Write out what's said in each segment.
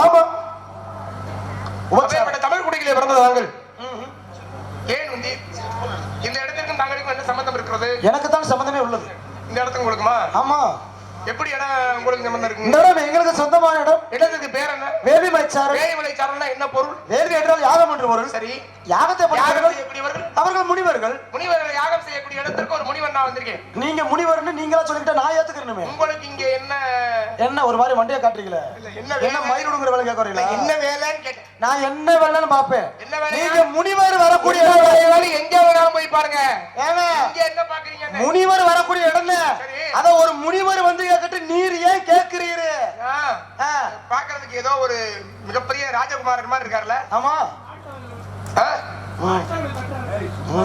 ஆமா. உபச்சாரம் அப்பேற்பட்ட தமிழ் குடிகளே பிறந்த தாங்கள் ஏன் வந்து இந்த இடத்திற்கும் தங்களுக்கும் என்ன சம்பந்தம் இருக்கிறது? எனக்கு தான் சம்பந்தமே உள்ளது. இந்த இடத்துக்கு உங்களுக்குமா? ஆமா. எப்படி இடம் உங்களுக்கு சம்பந்தம் இந்த இருக்குங்க இடம் எங்களுக்கு சொந்தமான இடம். இடத்துக்கு பேர் என்ன? சாரம்னா என்ன பொருள்? வேள்வி என்றால் யாகம் என்று பொருள். சரி. யாகத்தை பண்ணுறவர்கள் செய்யக்கூடியவர்கள் அவர்கள் முனிவர்கள். முனிவர்கள் செய்யக்கூடிய இடத்திற்கு ஒரு முனிவன் நான் வந்திருக்கேன். நீங்க முனிவர்னு நீங்களா சொல்லிக்கிட்ட நான் ஏத்துக்கிறேனுமே. உங்களுக்கு இங்க என்ன? என்ன ஒரு மாதிரி மண்டைய காட்டுறீங்களே? என்ன என்ன வேலை? மயிர் விடுங்கிற வேலை கேட்கறீங்களா? என்ன வேலைன்னு கேட்டேன். நான் என்ன வேலைன்னு பாப்பேன் என்ன? நீங்க முனிவர் வரக்கூடிய எங்க வேணாலும் போய் பாருங்க. ஏங்க, இங்க என்ன பாக்குறீங்க முனிவர் வரக்கூடிய இடம். அத ஒரு முனிவர் வந்து கேட்கட்டு நீர் ஏன் கேட்கிறீரு? ஆ, பாக்குறதுக்கு ஏதோ ஒரு மிகப்பெரிய ராஜகுமாரன் மாதிரி இருக்காருல்ல ஆமா.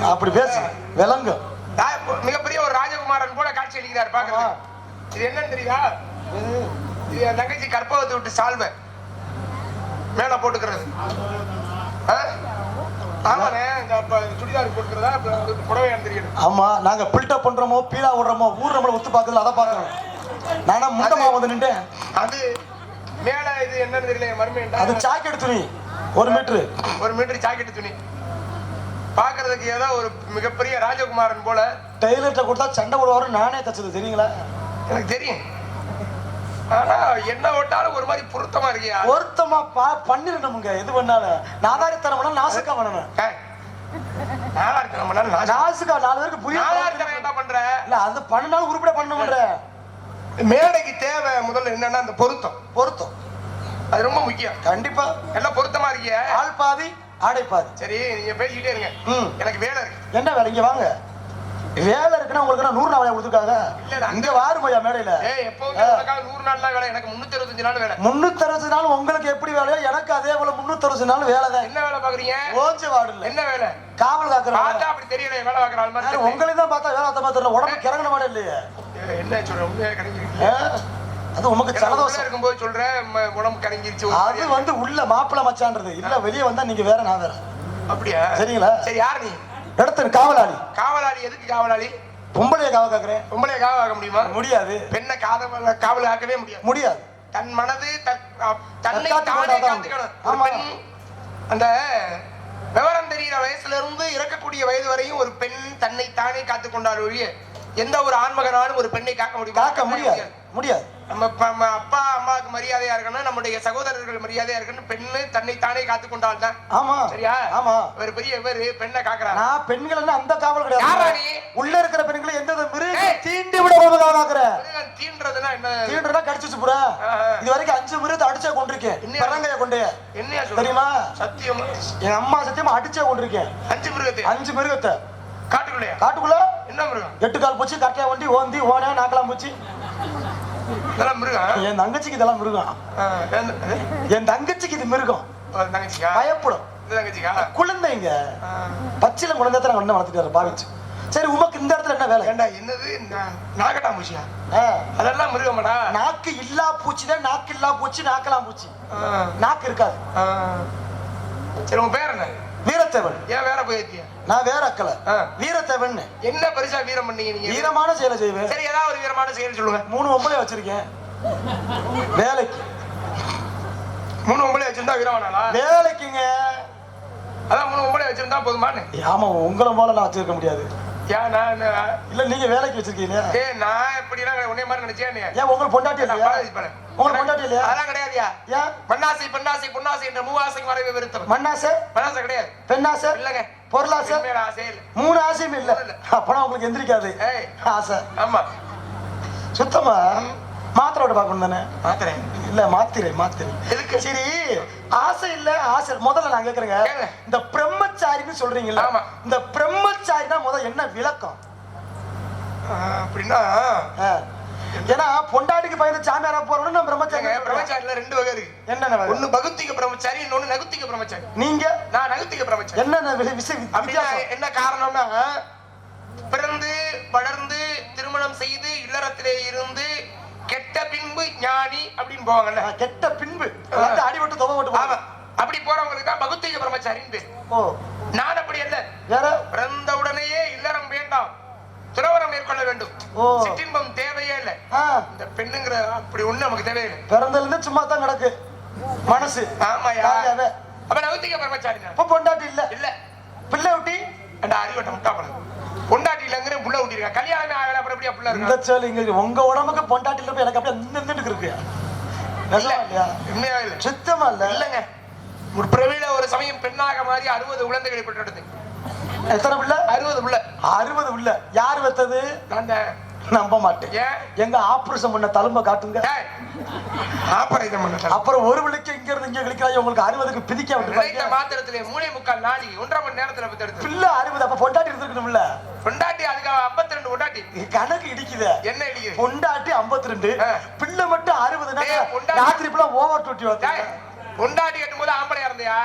அப்படி பேசு. விளங்கு ரா- மிகப்பெரிய ஒரு ராஜகுமாரன் போல காட்சி அளிக்கிறார் பாக்குறது இது என்னன்னு தெரியுதா? இது என் தங்கச்சி கற்பகத்தை விட்டு சால்வை. மேல போட்டுக்கிறது. ஆமா நாங்க பில்டப் பண்றோமோ பீலா விடுறோமோ ஊர் நம்மள ஒத்து பாக்குறது அத பாக்குறோம் நானா முட்டமா வந்து நின்றேன். அது மேல இது என்னன்னு தெரியல என் மருமையன்டா அது ஜாக்கெட் துணி. ஒரு மீட்டரு ஒரு மீட்டர் ஜாக்கெட் துணி. பாக்குறதுக்கு ஏதோ ஒரு மிகப்பெரிய ராஜகுமாரன் போல. டெய்லர்ட்ட கொடுத்தா சண்டை போடுவாரு நானே தச்சது தெரியுங்களா? எனக்கு தெரியும். ஆனா என்ன ஓட்டாலும் ஒரு மாதிரி பொருத்தமா இருக்கியா? பொருத்தமா பா பண்ணிருந்தோமுங்க எது பண்ணாலும் நாதாரித்தனம் பண்ணா நாசுக்கா பண்ணணும் நாள் நாளா- நாசுக்கா நாலு பேருக்கு புரிய என்ன பண்ற. இல்ல அது பண்ணினாலும் உருப்படியா பண்ணணும்ன்ற. மேடைக்கு தேவை முதல்ல என்னன்னா அந்த பொருத்தம். பொருத்தம். அது ரொம்ப முக்கியம். கண்டிப்பா. எல்லாம் பொருத்தமா இருக்கிய? ஆள் பாதி. ஆடை பாதி சரி நீங்க பேசிக்கிட்டே இருங்க. ம். எனக்கு வேலை இருக்கு. என்ன வேலை? இங்க வாங்க. வேலை இருக்குன்னா உங்களுக்கு நான் நூறு நாள் வேலை கொடுத்துருக்காங்க. இங்க வாரு போயா மேடையில. நூறு நாள் தான் வேலை. எனக்கு முன்னூத்தி அறுபத்தஞ்சு நாள் வேலை. முன்னூத்தி அறுபது நாள் உங்களுக்கு எப்படி வேலையோ எனக்கு அதே போல முன்னூத்தி அறுபது நாள் வேலை தான். என்ன வேலை பாக்குறீங்க? ஓஞ்ச வார்டு என்ன வேலை? காவல் காக்குற பார்த்தா அப்படி தெரியல வேலை பாக்குற ஆள் மாதிரி யாரு தெரியல. உங்களை தான் பார்த்தா வேலை மாதிரி தெரியல. உடம்பு கிறங்கின மாதிரி இல்லையே. என்ன சொல்ற? உண்மையா ஆ? அது உமக்கு சலதோஷம் இருக்கும்போது சொல்றேன் ம- உடம்பு கலங்கிருச்சு அது. வந்து உள்ள மாப்பிள மச்சான்றது. இல்ல வெளியே வந்தா நீங்க வேற நான் வேற. அப்படியா? சரிங்களா? சரி யார் நீ? இடத்துல காவலாளி. காவலாளி எதுக்கு காவலாளி? பொம்பளைய காவல் காக்குறேன். பொம்பளை காவல் ஆக முடியுமா? முடியாது. பெண்ணை காதல காவல் ஆக்கவே முடியாது. முடியாது. தன் மனது தன்னை தானே காத்துக்கணும். அந்த விவரம் தெரிகிற வயசுல இருந்து இறக்கக்கூடிய வயது வரையும் ஒரு பெண் தன்னை தானே காத்துக் கொண்டால் ஒழிய எந்த ஒரு ஆண்மகனாலும் ஒரு பெண்ணை காக்க முடியுமா? காக்க முடியாது. முடியாது. நம்ம அப்பா அம்மாவுக்கு மரியாதையா இருக்கணும் நம்முடைய சகோதரர்கள் மரியாதையா இருக்கணும் பெண்ணு தன்னை தானே காத்துக் கொண்டால் தான் ஆமா. சரியா? ஆமா. ஒரு பெரிய இவரு பெண்ணை காக்குறாரு. நான் பெண்கள் அந்த காவல் கிடையாது? உள்ள இருக்கிற பெண்களை எந்த மிருகம். தீண்டி விட காக்குறேன் மிருகம் தீண்டுறதுன்னா என்ன? தீண்டுனா கடிச்சு புறா. இது வரைக்கும் அஞ்சு மிருகத்தை அடிச்சே கொண்டிருக்கேன் பரங்கைய கொண்டு. சொல்ற? தெரியுமா? சத்தியமா? என் அம்மா சத்தியமா அடிச்சே கொண்டிருக்கேன் அஞ்சு மிருகத்தை? அஞ்சு மிருகத்தை. காட்டுக்குள்ளையா? காட்டுக்குள்ள? என்ன மிருகம்? எட்டு கால் பூச்சி கட்டையா வண்டி ஓந்தி ஓனே நாக்கலாம் பூச்சி. இதெல்லாம் மிருகம்? என் தங்கச்சிக்கு இதெல்லாம் மிருகம்? என் தங்கச்சிக்கு இது மிருகம். தங்கச்சிக்கா? பயப்படும். குழந்தைங்க. பச்சில குழந்தை நான் ஒண்ணு வளர்த்துட்டு பாவிச்சு சரி உமக்கு இந்த இடத்துல என்ன வேலை? ஏண்டா என்னது? நா- நாகட்டாம்பூச்சியா? ஆ, அதெல்லாம் மிருகமாடா? நாக்கு இல்லா பூச்சி தான் நாக்கு இல்லா பூச்சி நாக்கலாம் பூச்சி. நாக்கு இருக்காது. சரி உன் பேர் என்ன? வீரத்தேவன். ஏன் வேற போயிருக்கிய? நான் வேற அக்கல ஆ. வீரத்தேவன் என்ன பெருசா வீரம் பண்ணீங்க நீங்க? வீரமான செயலை செய்வேன். சரி ஏதாவது ஒரு வீரமான செயல் சொல்லுங்க. மூணு ஒம்பளை வச்சிருக்கேன். வேலைக்கு. மூணு ஒம்பளை வச்சிருந்தா வீரமானாளா? வேலைக்குங்க. அதான் மூணு ஒம்பளை வச்சிருந்தா போதுமான்னு. ஆமா உங்களை போல நான் வச்சிருக்க முடியாது. ஏன் நான் நான்- இல்ல நீங்க வேலைக்கு வச்சிருக்கீங்க ஏய் நான் எப்படின்னா உன்னை மாதிரி நினைச்சேன் ஏன் உங்களுக்கு பொண்டாட்டி நான் இல்லையா. உங்களுக்கு பொண்டாட்டி இல்லையா? அதெல்லாம் கிடையாதுயா? ஏன்? மண்ணாசை பெண்ணாசை பொன்னாசை என்ற மூவாசை மறைவை வெறுத்தவன். மண்ணாசை? மண்ணாசை கிடையாது. பெண்ணாசை? இல்லங்க. பொருளாசை மூணு ஆசையும் இல்ல. அப்பனா உங்களுக்கு எந்திரிக்காது. ஆசை. ஆமா. சுத்தமா? மாத்திரை விட பார்க்கணும் தானே? மாத்திரேன் இல்ல மாத்திரை மாத்திரை. எதுக்கு? சரி ஆசை இல்ல ஆசை முதல்ல நான் கேக்குறேங்க. இந்த பிரம்மச்சாரின்னு சொல்றீங்கல்ல. இந்த பிரம்மச்சாரினா முதல்ல என்ன விளக்கம்? அப்படின்னா. ஏன்னா பொண்டாட்டிக்கு பயந்து சாமியாரா போறோம்னு நான் பிரம்மச்சாரி ஏங்க, பிரம்மச்சாரில ரெண்டு வகை இருக்கு. என்னென்ன? ஒண்ணு பகுத்திக பிரம்மச்சாரி இன்னொன்னு நகுத்திக பிரம்மச்சாரி. நீங்க? நான் நகுத்திக பிரம்மச்சாரி. என்னென்ன வி- விஷய அப்படின்னா என்ன காரணம்னா பிறந்து வளர்ந்து திருமணம் செய்து இல்லறத்திலே இருந்து கெட்ட பின்பு ஞானி அப்படின்னு போவாங்கல்ல. கெட்ட பின்பு. அடிபட்டு தொகை போட்டு. அப்படி போறவங்களுக்கு தான் பகுத்திக பிரம்மச்சாரின்னு பேர். நான் அப்படி அல்ல. வேற? பிறந்த உடனேயே இல்லறம் வேண்டாம். துறவரம் மேற்கொள்ள வேண்டும். சிற்றின்பம் தேவையே இல்லை. இந்த பெண்ணுங்கிற அப்படி ஒண்ணு நமக்கு தேவையில்லை. பிறந்ததுல இருந்து சும்மா தான் கிடக்கு. மனசு. ஆமாயா. அப்ப நவுத்திக்க பிரம்மச்சாரி. இப்ப பொண்டாட்டி இல்ல. இல்ல. பிள்ளை ஒட்டி ஏண்டா அறிவட்ட முட்டா பழம் பொண்டாட்டி இல்லங்கிற புள்ள ஊட்டிருக்கா கல்யாணமே ஆகல அப்புறம் எப்படியா புள்ள இந்த இருக்கா சேலு இங்க உங்க உடம்புக்கு பொண்டாட்டி இல்ல எனக்கு அப்படியே இந்த இருக்கு. உண்மையா இல்ல. சுத்தமா இல்ல. இல்லங்க. ஒரு பிறவியில ஒரு சமயம் பெண்ணாக மாறி அறுபது குழந்தைகளை பெற்றெடுத்து எத்தனை பிள்ளை? அறுபது புள்ள. அறுபது பிள்ளை. யார் வெத்தது? நான். நம்ப மாட்டேன் எங்க ஆபரேஷன் பண்ண தழும்ப காட்டுங்க. ஆபரேஷன் பண்ண அப்புறம் ஒரு பிள்ளைக்கு இங்க இருந்து இங்க கழிக்கிறாங்க உங்களுக்கு அறுபதுக்கு பிதிக்க விட்டுருக்காங்க மாத்திரத்திலே மூணே முக்கால் நாடி ஒன்றரை மணி நேரத்துல பெற்றெடுத்து பிள்ளை அறுபது அப்ப பொண்டாட்டி இருந்திருக்கணும்ல பொண்டாட்டி அதுக்கு ஐம்பத்தி ரெண்டு பொண்டாட்டி கணக்கு இடிக்குது என்ன இடிக்குது பொண்டாட்டி 52 ஆ. பிள்ளை மட்டும் அறுபது ராத்திரி ஃபுல்லா ஓவர் டூட்டி டேய், பொண்டாட்டி கட்டும் போது ஆம்பளையா இருந்தியா.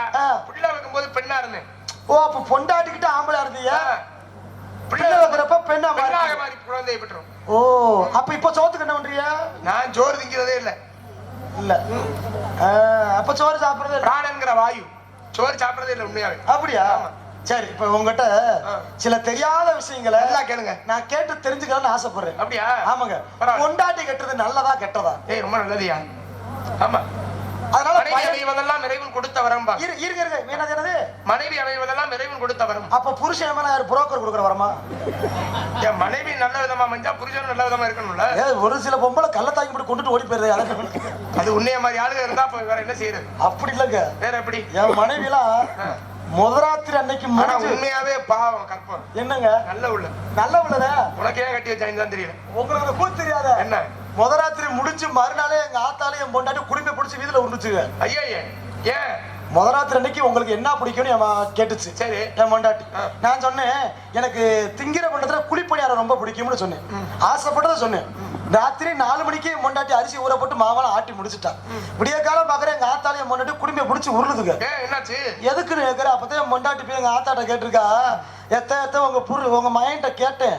பிள்ளை வைக்கும் போது பெண்ணா இருந்தேன். ஓ அப்ப பொண்டாட்டிக்கிட்ட ஆம்பளை இருந்தீங்க ஆ. பிள்ளை வைக்கிறப்ப பெண்ணா மாறி மாறி குழந்தையை பெற்றோம். ஓ அப்ப இப்ப சோத்துக்கு என்ன பண்றீங்க? நான் சோறு திங்கிறதே இல்ல. இல்ல. அப்ப சோறு சாப்பிடுறது. பிராணங்கிற வாயு. சோறு சாப்பிடுறதே இல்ல உண்மையாவே. அப்படியா? சரி இப்ப உங்ககிட்ட. சில தெரியாத விஷயங்களை நல்லா கேளுங்க. நான் கேட்டு தெரிஞ்சுக்கலாம்னு ஆசைப்படுறேன். அப்படியா? ஆமாங்க. பொண்டாட்டி கட்டுறது நல்லதா கெட்டதா? ஏய் ரொம்ப நல்லதுயா ஆமா. அதனால மனைவி அமைவதெல்லாம் இறைவன் கொடுத்த வரம்பா. இரு இருங்க. இருங்க என்னது மனைவி அமைவதெல்லாம் இறைவன் கொடுத்த வரம். அப்ப புருஷன் யாரு புரோக்கர் கொடுக்குற வரமா? என் மனைவி நல்ல விதமா மஞ்சா புருஷனும் நல்ல விதமா இருக்கணும்ல? ஒரு சில பொம்பளை கள்ள தாக்கி போட்டு கொண்டுட்டு ஓடி போயிருது அது உன்னைய மாதிரி ஆளுங்க இருந்தா அப்ப வேற என்ன செய்யறது? அப்படி இல்லைங்க. வேற எப்படி? என் மனைவிலாம் முதராத்திரி அன்னைக்கு உண்மையாவே பாவம் கற்பம். என்னங்க? நல்ல உள்ள நல்ல உள்ளத? உனக்கு ஏன் கட்டி வச்சாங்க தான் தெரியல. உங்களுக்கு கூத்து தெரியாத? என்ன? முதராத்திரி முடிஞ்சு மறுநாளே எங்க ஆத்தாலே என் பொண்டாட்டி குடிமை பிடிச்சி வீதியில உருண்டுச்சுங்க. ஐயா ஏன் முதராத்திரி அன்னைக்கு உங்களுக்கு என்ன பிடிக்கும்னு என் கேட்டுச்சு. சரி. என் பொண்டாட்டி. நான் சொன்னேன் எனக்கு திங்கிற பண்டத்துல குழிப்பணியாரம் ரொம்ப பிடிக்கும்னு சொன்னேன். ஆசைப்பட்டதை சொன்னேன். ராத்திரி நாலு மணிக்கு என் பொண்டாட்டி அரிசி ஊற போட்டு மாவெல்லாம் ஆட்டி முடிச்சுட்டான் விடிய காலம் பாக்குறேன் எங்க ஆத்தாலே என் பொண்டாட்டி குடிமையை பிடிச்சி உருளுதுங்க. என்னாச்சு? எதுக்குன்னு கேட்குற அப்பதான் என் பொண்டாட்டி போய் எங்க ஆத்தாட்ட கேட்டிருக்கா எத்த எத்த உங்க புரு உங்க மயன்ட்ட கேட்டேன்.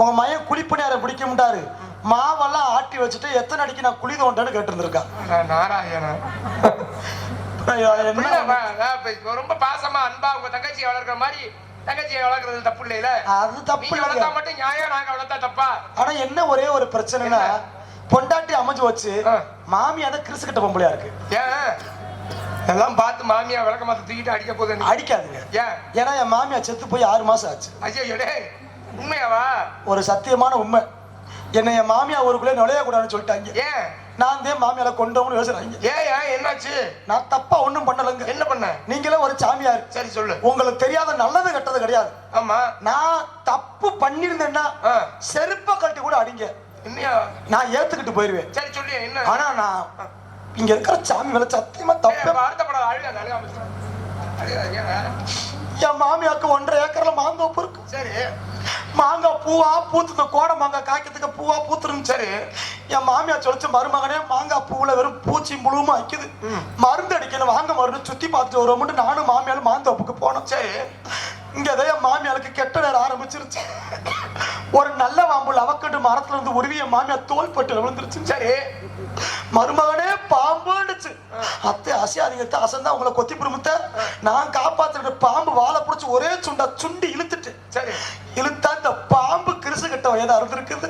உங்க மயன் குழிப்பணியாரம் பிடிக்கும்ட்டாரு. மாவெல்லாம் ஆட்டி வச்சுட்டு எத்தனை அடிக்கு நான் குழி தோண்டேன்னு கேட்டிருந்திருக்கா. நான் நாராயணா ஐயோ, புள்ள, என்ன வா, வா, இப்ப ரொம்ப பாசமா அன்பா உங்க தங்கச்சியை வளர்க்குற மாதிரி தங்கச்சியை வளர்க்கறது தப்பு இல்லையில அது தப்பு வளர்த்தா மட்டும் நியாயம் நாங்க வளர்த்தா தப்பா? ஆனா என்ன ஒரே ஒரு பிரச்சனைனா? பொண்டாட்டி அமைஞ்சு வச்சு. மாமி அதை கிறிசு கிட்ட பொம்பளையா இருக்கு. ஏன்? எல்லாம் பார்த்து மாமியா விளக்க மாத்த தூக்கிட்டு அடிக்க போகுது. அடிக்காதுங்க. ஏன்? ஏன்னா என் மாமியா செத்து போய் ஆறு மாசம் ஆச்சு. ஐயோ உண்மையாவா? ஒரு சத்தியமான உண்மை. என்னை என் மாமியா ஊருக்குள்ளே நுழைய கூடாதுன்னு சொல்லிட்டாங்க. ஏன் நான் தான் மாமியால கொண்டவனு யோசிறாங்க ஏன் ஏன் என்னாச்சு? நான் தப்பா ஒண்ணும் பண்ணலங்க. என்ன பண்ண? நீங்களே ஒரு சாமியார். சரி சொல்லு. உங்களுக்கு தெரியாத நல்லது கெட்டது கிடையாது. ஆமா. நான் தப்பு பண்ணிருந்தேன்னா. செருப்ப கழட்டி கூட அடிங்க. நான் ஏத்துக்கிட்டு போயிருவேன். சரி சொல்லு என்ன? ஆனா நான் இங்க இருக்கிற சாமி மேல சத்தியமா தப்பு? என் மாமியாக்கு ஒன்றரை ஏக்கர்ல மாந்தோப்பு இருக்கு. சரி. மாங்காய் பூவா பூத்துந்த கோடை மாங்காய் காய்க்கிறதுக்கு பூவா பூத்துருந்துச்சு சரி என் மாமியா சொல்லிச்சு மருமகனே மாங்காய் பூவுல வெறும் பூச்சி முழுமா வைக்குது. மருந்து அடிக்கணும் வாங்க மருந்து சுத்தி பார்த்துட்டு வருவோம்னு நானும் மாமியாலும் மாந்தோப்புக்கு போனோம். சரி இங்க ஏதோ என் மாமியாளுக்கு கெட்ட நேரம் ஆரம்பிச்சிருச்சு. ஒரு நல்ல வாம்புல அவக்கட்டு மரத்துல இருந்து உருவி என் மாமியார் தோல் பட்டு விழுந்துருச்சு சரி மருமகனே பாம்புன்னுச்சு அத்தை அசையாதீங்க அத்தை, அசந்தா உங்களை கொத்தி புடுமுத்த நான் காப்பாத்துட்டு பாம்பு வாழை பிடிச்சி ஒரே சுண்டா சுண்டி இழுத்துட்டு இழுத்தா இந்த பாம்பு கிறிசு கிட்ட வயதா இருந்திருக்குது.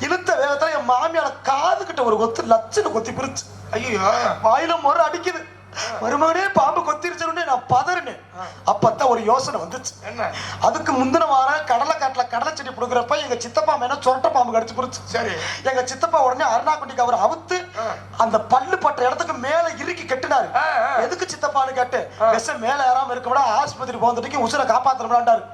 இழுத்த வேகத்துல என் மாமியால காது கிட்ட ஒரு கொத்து லட்சணம் கொத்தி பிரிச்சு. ஐயோ. வாயில முறை அடிக்குது. மருமகனே பாம்பு கொத்திருச்சுன்னு நான் பதறினேன் அப்பத்தான் ஒரு யோசனை வந்துச்சு என்ன அதுக்கு முந்தின வாரம் கடலை காட்டுல கடலை செடி புடுங்குறப்ப எங்க சித்தப்பா மேல சொரட்ட பாம்பு கடிச்சு புடிச்சு சரி எங்க சித்தப்பா உடனே அருணாக்குட்டி கவர் அவுத்து. அந்த பல்லு பட்ட இடத்துக்கு மேல இறுக்கி கட்டினாரு. எதுக்கு சித்தப்பான்னு கேட்டு. விஷம் மேல ஏறாம இருக்க விட ஆஸ்பத்திரி போந்துட்டு உசுரை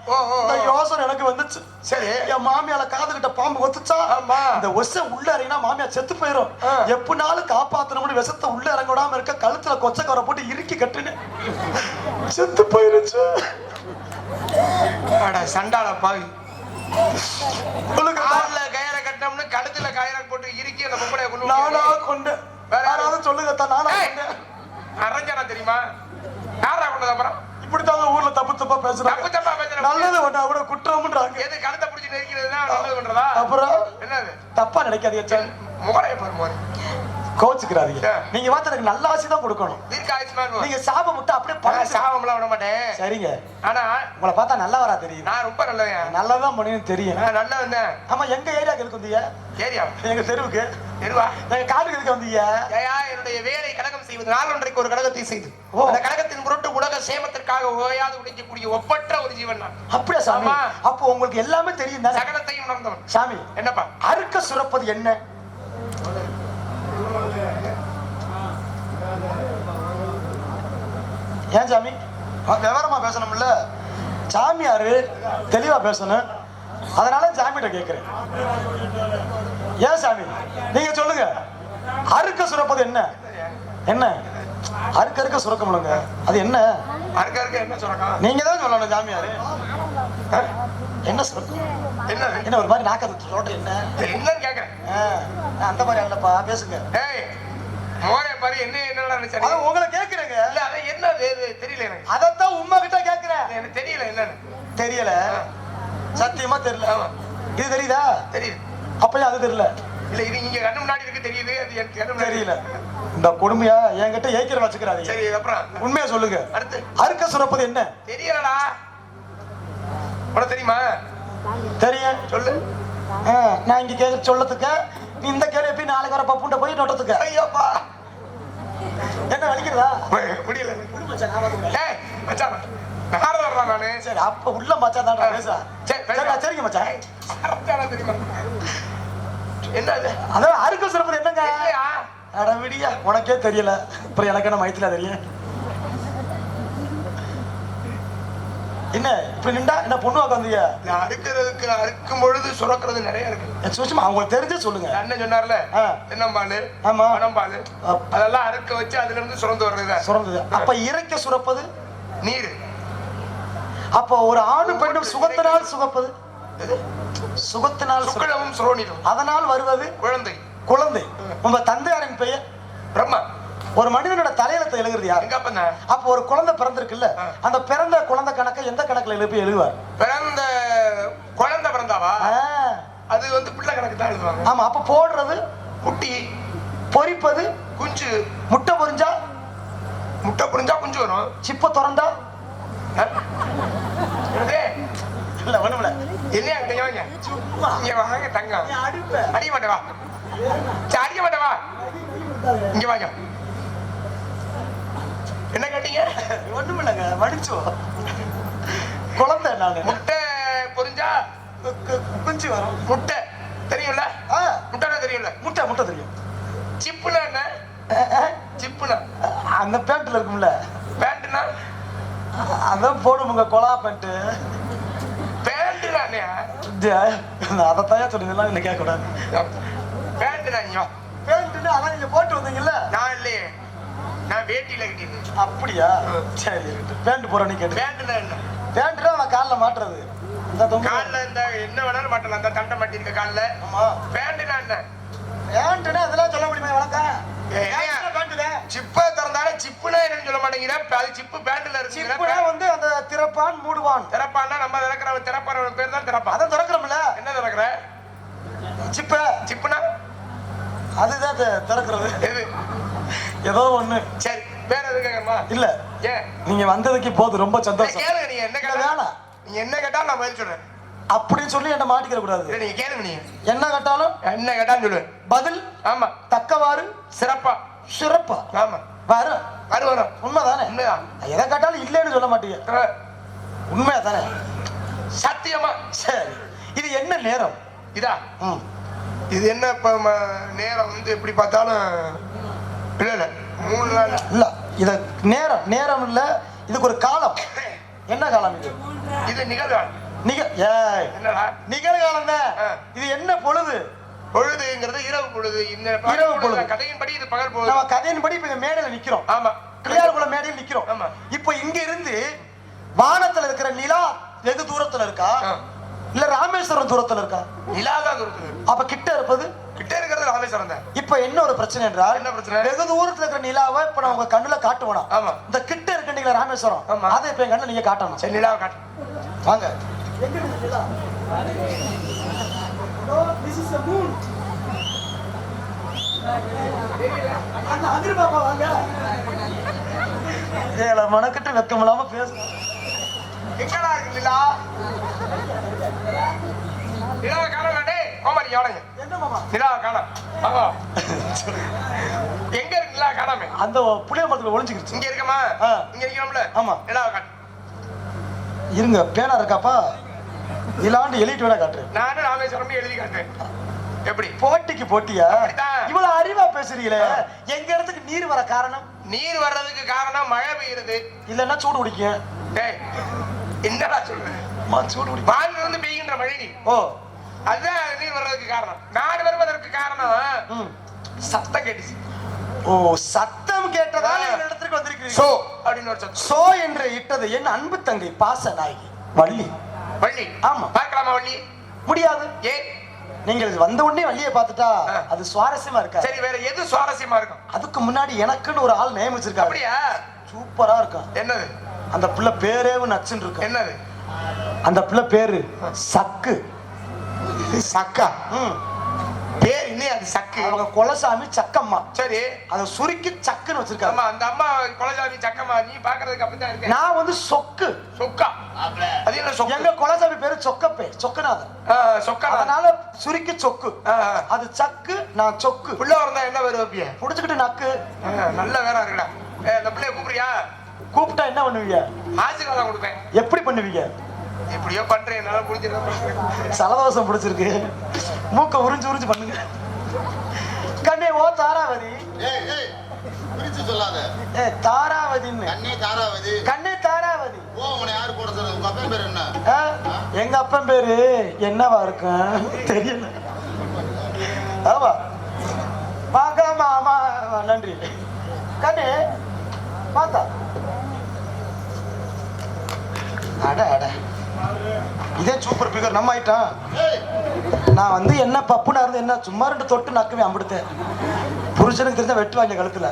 ஓ. இந்த யோசனை எனக்கு வந்துச்சு சரி என் மாமியால காது கிட்ட பாம்பு ஒத்துச்சா ஆமா. இந்த விஷம் உள்ள இறங்கினா மாமியா செத்து போயிரும். எப்படினாலும் காப்பாத்தணும்னு விஷத்தை உள்ள இறங்க விடாம இருக்க கழுத்துல கொச்சை கவரை போட்டு இறுக்கி கட்டுனேன். செத்து போயிருச்சு. அட சண்டால பாவி. உங்களுக்கு கால்ல கயிறை கட்டணும்னு கழுத்துல கயிறை போட்டு இறுக்கி அந்த பொம்பளைய கொண்டு நானா. கொண்டு வேற யாராவது சொல்லுங்க அத்தா, நானா அரஞ்சனா தெரியுமா? யாரா கொண்டது அப்புறம்? இப்படித்தாங்க ஊர்ல தப்பு தப்பா தப்பு பேசுறாங்க. தப்பா பேசுற நல்லது பண்ணா கூட குற்றம்ன்றாங்க. எது கழுத்தை பிடிச்சி நெரிக்கிறதுனா நல்லது பண்றதா அப்புறம் என்னது? தப்பா நினைக்காதீங்க சார் முகரைய பாரு மோரு கோச்சுக்கிறாதீங்க. நீங்க பார்த்து எனக்கு நல்ல ஆசி தான் கொடுக்கணும். நீங்க சாபம் விட்டு அப்படியே நான் பழசா சாபம்லாம் விட மாட்டேன். சரிங்க. ஆனா உங்களை பார்த்தா நல்லவரா தெரியுது. நான் ரொம்ப நல்லவன். நல்லதான் பண்ணுன்னு தெரியும். நான் நல்லவன் தான். ஆமா எங்க ஏரியாக்கு எதுக்கு வந்தீங்க ஏரியா? எங்க தெருவுக்கு? எருவா எங்க காட்டுக்கு எதுக்கு வந்தீங்க ஏயா என்னுடைய வேலை கழகம் செய்வது. நாளொன்றைக்கு ஒரு கழகத்தை செய்து. அந்த கழகத்தின் பொருட்டு உலக சேமத்திற்காக ஓயாது உடைக்கக்கூடிய ஒப்பற்ற ஒரு ஜீவன் நான். அப்படியா சாமி. அப்போ உங்களுக்கு எல்லாமே தெரியும் சகலத்தையும் உணர்ந்தவன். சாமி என்னப்பா? அறுக்க சுரப்பது என்ன? ஏன் சாமி? ஆ, விவரமா பேசணும்ல? சாமியாரு தெளிவா பேசணும். அதனால சாமிகிட்ட கேட்கிறேன் ஏன் சாமி? நீங்க சொல்லுங்க. அறுக்க சுரப்பது என்ன? என்ன? அறுக்க அறுக்க சுரக்க முடியுங்க அது என்ன? அறுக்க அறுக்க என்ன சொல்றான் நீங்க தான் சொல்லணும் சாமியாரு? என்ன சுரக்கம்? என்னது என்ன ஒரு மாதிரி நாக்கத்து சொல்ற என்ன? என்னன்னு கேக்குறேன். ஆ, அந்த மாதிரி அல்லப்பா பேசுங்க. ஏய் மோரே பாரு என்ன என்னடா நினைச்சா அது உங்களை அது என்ன? தெரியல எனக்கு. அதத்தான் உமா கிட்ட கேக்குறேன் எனக்கு தெரியல என்னன்னு. தெரியல. சத்தியமா தெரியல. இது தெரியுதா? தெரியுது. அப்பயும் அது தெரியல. இல்ல இது இங்க கண்ணு முன்னாடி இருக்கு தெரியுது. அது எனக்கு கண்ணு தெரியல. இந்த கொடுமையா என்கிட்ட ஏக்கிற வச்சுக்கிறாதீங்க. சரி அப்புறம்? உண்மையா சொல்லுங்க. அடுத்து? அறுக்க சுரப்பது என்ன? தெரியலடா உனக்கு தெரியுமா? தெரியும். சொல்லு. நான் இங்க கேட்க சொல்லத்துக்கு நீ இந்த கேள்வி போய் நாளைக்கு வர பப்புண்ட போய் நொட்டத்துக்கு. ஐயோப்பா. என்ன வலிக்கிறதா முடியல. மச்சான், நான் வந்துக்கிறேன். ஏய் மச்சான் நாரத வர்றான் நானு. சரி அப்ப உள்ள மச்சான் தான் பேச. சரி, பேசு. சரி சரிங்க மச்சான். என்ன அதான் அறுக்க சுரப்பது என்னங்க? இல்லையா அட விடியா உனக்கே தெரியல. அப்புறம் எனக்கு என்ன மைத்தில தெரியும் என்ன இப்படி நின்றா என்ன பொண்ணு வாக்க வந்தீங்க? நான் அறுக்கிறதுக்கு அறுக்கும் பொழுது சுரக்கிறது நிறைய இருக்கு. சுஷ்மா அவங்களுக்கு தெரிஞ்சே சொல்லுங்க. அண்ணன் சொன்னார்ல. தென்னம்பாலு ஆமா. பனம்பாலு அப்- அதெல்லாம் அறுக்க வச்சு அதுல இருந்து சுரந்து வர்றது சுரந்தது. அப்ப இறைக்க சுரப்பது? நீர். அப்போ ஒரு ஆணு பெண்ணும் சுகத்தினால் சுகப்பது? சுகத்தினால் சுக- சுக்கிலமும் சுரோனிலும். அதனால் வருவது? குழந்தை. குழந்தை. உங்க தந்தையாரின் பெயர்? பிரம்மா. ஒரு மனிதனோட தலையிலத்தை எழுதுறது யாரு? அப்ப அப்போ ஒரு குழந்தை பிறந்திருக்குல்ல. அந்த பிறந்த குழந்தை கணக்கை எந்த கணக்குல எழுப்பி எழுதுவார்? பிறந்த குழந்தை பிறந்தாவா. அது வந்து பிள்ளை கணக்கு தான் எழுதுவாங்க. ஆமா அப்ப போடுறது குட்டி. பொரிப்பது குஞ்சு. முட்டை பொரிஞ்சா முட்டை புரிஞ்சா குஞ்சு வரும். சிப்ப திறந்தா? இல்ல ஒண்ணுமில்ல. என்னையா இங்க வாங்க. சும்மா. இங்க வாங்க அடிப்ப அடிக்க மாட்டே வா சரி, அடிக்க மாட்டே வா இங்க வாங்க. என்ன கேட்டீங்க? ஒண்ணுமில்லங்க மடிச்சோ குழந்தை நானு. முட்டை பொரிஞ்சா? குஞ்சு வரும். முட்டை. தெரியும்ல? ஆ, முட்டைனா தெரியும்ல? முட்டை முட்டை தெரியும். சிப்புனா என்ன? சிப்புனா அந்த பேண்ட்ல இருக்கும்ல. பேண்ட்னா? அதான் போடுமுங்க கொலா பேண்ட் பேண்ட்னா என்ன அதைத்தான் கேட்க கூடாது பேண்ட்னா நீங்க பேண்ட்னு அதான் நீங்க போட்டு வந்தீங்கல்ல. நான் இல்லையே. வேட்டியில கட்டிருந்தேன் அப்படியா? சரி பேண்ட் போறேன்னு கேட்டு. பேண்ட்னா என்ன பேண்ட்னா நான் காலில் மாட்டுறது. கால்ல இந்த என்ன வேணாலும் மாட்டலாம். அந்த தண்டை மாட்டிருக்க கால்ல. ஆமா. பேண்ட்னா என்ன? பேண்ட்னா அதெல்லாம் சொல்ல முடியுமா வணக்கம் சிப்பை திறந்தாலே சிப்புனா என்னன்னு சொல்ல மாட்டேங்கிற. அது சிப்பு பேண்ட்ல சிப்புனா இருக்குங்கிற வந்து அந்த திறப்பான் மூடுவான். திறப்பான்னா நம்ம திறக்கிறவன் திறப்பாறவன் பேர் தான் திறப்பா அதை திறக்கிறோம்ல. என்ன திறக்கிற? சிப்ப. சிப்புனா? அதுதான் திறக்கிறது. எது? ஏதோ ஒண்ணு. சரி. இல்ல. நீங்க வந்ததுக்கு போது ரொம்ப சந்தோஷம். கேளுங்க நீங்க என்ன கேட்டாலும் வேணாம். நீங்க என்ன கேட்டாலும் நான் பதில் சொல்றேன். அப்படின்னு சொல்லி என்ன மாட்டிக்கிற கூடாது. நீங்க கேளுங்க நீங்க என்ன கேட்டாலும் என்ன கேட்டாலும் சொல்லுவேன். பதில் ஆமா. தக்கவாறு சிறப்பா. சிறப்பா. ஆமா. வரும். வரும் வரும் உண்மைதானே. உண்மைதான் எதை கேட்டாலும் இல்லைன்னு சொல்ல மாட்டீங்க. உண்மையா தானே சத்தியமா. சரி. இது என்ன நேரம்? இதா? இது என்ன இப்ப நேரம் வந்து எப்படி பார்த்தாலும் இல்ல இல்ல. மூணு நாள். இல்ல. இத நேரம் நேரம் இல்ல இதுக்கு ஒரு காலம். என்ன காலம் இது? இது நிகழ்வாள் நிக என்னடா? நிகழ்காலம் தான். இது என்ன பொழுது? பொழுதுங்கிறது இரவு பொழுது. இந்த இரவு பொழுது. கதையின்படி இது பகல் பொழுது. நம்ம கதையின்படி இப்ப இங்க மேடையில நிக்கிறோம். ஆமா. பிள்ளையார்குள மேடையில் நிக்கிறோம். ஆமா. இப்போ இங்க இருந்து வானத்துல இருக்கிற நிலா வெகு தூரத்துல இருக்கா. இல்ல ராமேஸ்வரம் தூரத்துல இருக்கா? நிலாதான் தூரத்துல அப்ப கிட்ட இருப்பது? கிட்ட இருக்கிறது ராமேஸ்வரம் தான் இப்ப என்ன ஒரு பிரச்சனை என்றால் என்ன பிரச்சனை? வெகு தூரத்துல இருக்கிற நிலாவை இப்ப நான் உங்க கண்ணுல காட்டுவேனா? ஆமா. இந்த கிட்ட இருக்கீங்களா ராமேஸ்வரம். அதை இப்ப என் கண்ணுல நீங்க காட்டணும். சரி நிலாவை காட்டு. வாங்க. மனக்கட்டு வெக்கம் இல்லாம பேச. எங்கடா இருக்கு நிலா? நிலாவை காணோம் டேய். கோமாரி எவனைங்க நிலாவை ஆமா எங்க இருக்கு நிலா காணாம அந்த புளிய மரத்துல ஒளிஞ்சுக்கிடுச்சு இங்க இருக்கமா. இங்க இருக்கணும்ல ஆமா. காட்டு இருங்க பேனா இருக்காப்பா? இலாண்டு எழுதிட்டு வேணா காட்டுறேன் நானும் ராமேஸ்வரம் எழுதி காட்டுறேன். எப்படி? போட்டிக்கு போட்டியா. இவ்வளவு அறிவா பேசுறீங்களே. எங்க இடத்துக்கு நீர் வர காரணம்? நீர் வர்றதுக்கு காரணம் மழை பெய்யுறது. இல்லன்னா சூடு குடிக்கும் டேய் என்னடா சொல்ற? மா, சூடு வானிலிருந்து இருந்து பெய்கின்ற மழை நீர் ஓ. அதுதான் நீர் வர்றதுக்கு காரணம். நாடு வருவதற்கு காரணம். சத்தம் கேட்டுச்சு. ஓ சத்தம் கேட்டதால் இடத்துக்கு வந்திருக்கிறீங்க சோ அப்படின்னு ஒரு சத்தம். சோ என்று இட்டது என் அன்பு தங்கை பாச நாயகி வள்ளி. வள்ளி. ஆமா. பார்க்கலாமா வள்ளி? முடியாது. ஏ? நீங்கள் வந்த உடனே வள்ளியை பார்த்துட்டா. அது சுவாரஸ்யமா இருக்கா? சரி வேற எது சுவாரஸ்யமா இருக்கும்? அதுக்கு முன்னாடி எனக்குன்னு ஒரு ஆள் நியமிச்சிருக்காங்க அப்படியா? சூப்பரா இருக்கான் என்னது? அந்த பிள்ளை பேரேவும் நச்சுன்னு இருக்கும் என்னது? அந்த பிள்ளை பேரு சக்கு. சக்கா. ம். பேர் இன்னும் அது சக்கு. அவங்க குலசாமி சக்கம்மா. சரி. அதை சுருக்கி சக்குன்னு வச்சிருக்காங்க. ஆமா அந்த அம்மா குலசாமி சக்கம்மா நீ பாக்குறதுக்கு அப்படித்தான் இருக்க நான் வந்து சொக்கு. சொக்கா? அது என்ன சொக்கு? எங்க குலசாமி பேரு சொக்கப்பே சொக்கநாதன் ஆ, சொக்கா அதனால சுருக்கி சொக்கு. அது சக்கு நான் சொக்கு. புள்ள இருந்தா என்ன பேர் வைப்பிய? புடிச்சுக்கிட்டு நக்கு. நல்ல வேற இருக்குடா. ஏ, இந்த பிள்ளைய கூப்பிடுறியா? கூப்பிட்டா என்ன பண்ணுவீங்க? ஆசீர்வாதம் கொடுப்பேன். எப்படி பண்ணுவீங்க? எப்படியோ பண்றேன் என்னால பண்றேன். சலதோஷம் பிடிச்சிருக்கு. மூக்க உறிஞ்சு உறிஞ்சு பண்ணுங்க. கண்ணே ஓ தாராவதி. ஏய் ஏய் பிரிச்சு சொல்லாத. ஏ தாராவதின்னு. கண்ணே தாராவதி. கண்ணே தாராவதி. ஓ உன்னை யாரு போட சொல்றது? உங்க அப்பா பேர் என்ன? ஆ, எங்க அப்பன் பேரு? என்னவா இருக்கும்? தெரியல. ஆமா. வாங்க மாமா நன்றி. கண்ணே பார்த்தா அட அட. இதே சூப்பர் பிகர் நம்ம ஆயிட்டான் நான் வந்து என்ன பப்புனா இருந்து என்ன சும்மா ரெண்டு தொட்டு நக்குவேன் அம்பிடுத்தேன். புருஷனுக்கு தெரிஞ்சா வெட்டுவாங்க கழுத்துல.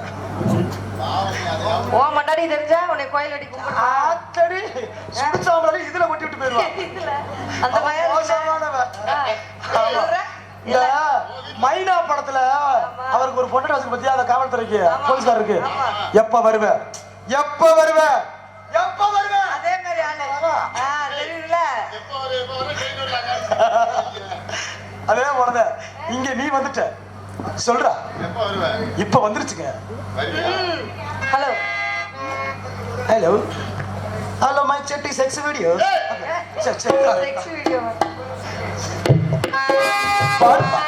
ஓ மண்டாடி தெரிஞ்சா உன்னை கோயில் அடி ஆத்தடி சுடிச்சவங்களே இதுல ஒட்டி விட்டு போயிருவான் அந்த? இந்த மைனா படத்துல அவருக்கு ஒரு பொண்ணு வச்சு பத்தியா அந்த காவல்துறைக்கு போலீஸ்காரருக்கு. எப்ப வருவ? எப்ப வருவ? வரல அதே போலத இங்க நீ வந்துட்ட. சொல்றா. எப்போ வருவ? இப்ப வந்துருச்சுங்க. ஹலோ ஹலோ ஹலோ மை செட்டி செக்ஸ் வீடியோ செக்ஸ் வீடியோ பாருப்பா.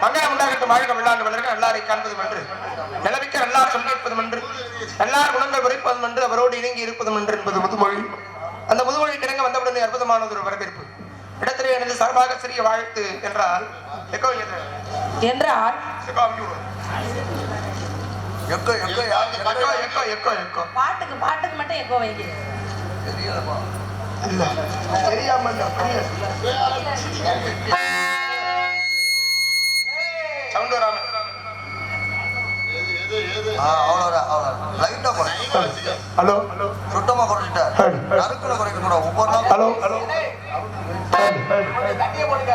தமிழகம் உண்டாகட்டும் வாழ்க வெள்ளாண்டு வளர்க காண்பதும் என்று நிலவிக்க நல்லார் சொல்லியிருப்பதும் என்று நல்லார் குணங்கள் உரைப்பதும் என்று அவரோடு இணங்கி இருப்பதும் என்று என்பது முதுமொழி. அந்த முதுமொழி கிடங்க வந்தவுடனே அற்புதமானது ஒரு வரவேற்பு. இடத்திலே எனது சார்பாக சிறிய வாழ்த்து என்றால் எக்கோ என்றால்? எக்கோ எக்கோ எக்கோ எக்கோ பாட்டுக்கு பாட்டுக்கு மட்டும் எக்கோ வைங்க. தெரியாம ஆ, அவ்வளவுதான், அவ்வளவுதான். லைட்டா குறை. ஹலோ சுத்தமா குறைச்சிட்டார். நறுக்குல குறைக்க கூடாது. ஒவ்வொரு நாளும் ஹலோ போடுங்க